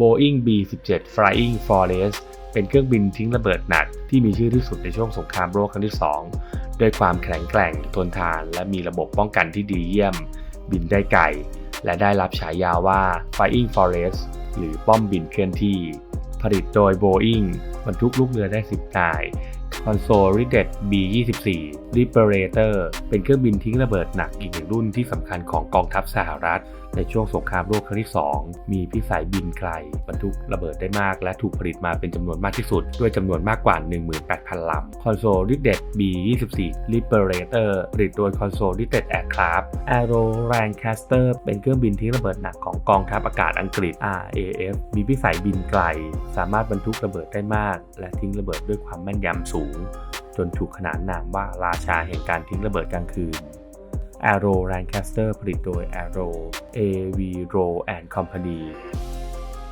Boeing B-17 Flying Fortress เป็นเครื่องบินทิ้งระเบิดหนักที่มีชื่อที่สุดในช่วงสงครามโลกครั้งที่ 2 ด้วยความแข็งแกร่งทนทานและมีระบบป้องกันที่ดีเยี่ยม บินได้ไกล และได้รับฉายาว่า Flying Fortress หรือป้อมบินเคลื่อนที่ ผลิตโดย Boeing บรรทุกลูกเรือได้ 10นาย Consolidated B-24 Liberator เป็นเครื่องบินทิ้งระเบิดหนักอีกหนึ่งรุ่นที่สำคัญของกองทัพสหรัฐ ในช่วงสงครามโลกครั้งที่ 2 มีพิสัยบินไกล บรรทุกระเบิดได้มาก และถูกผลิตมาเป็นจำนวนมากที่สุด ด้วยจำนวนมากกว่า 18,000 ลำ Consolidated B-24 Liberator ผลิตโดย Consolidated Aircraft Aero Lancaster เป็นเครื่องบินทิ้งระเบิดหนักของกองทัพอากาศอังกฤษ RAF มีพิสัยบินไกล สามารถบรรทุกระเบิดได้มาก และทิ้งระเบิดด้วยความแม่นยำสูงจนถูกขนานนามว่าราชาแห่งการทิ้งระเบิดกลางคืน Aero Lancaster ผลิตโดย Aero AV Row and Company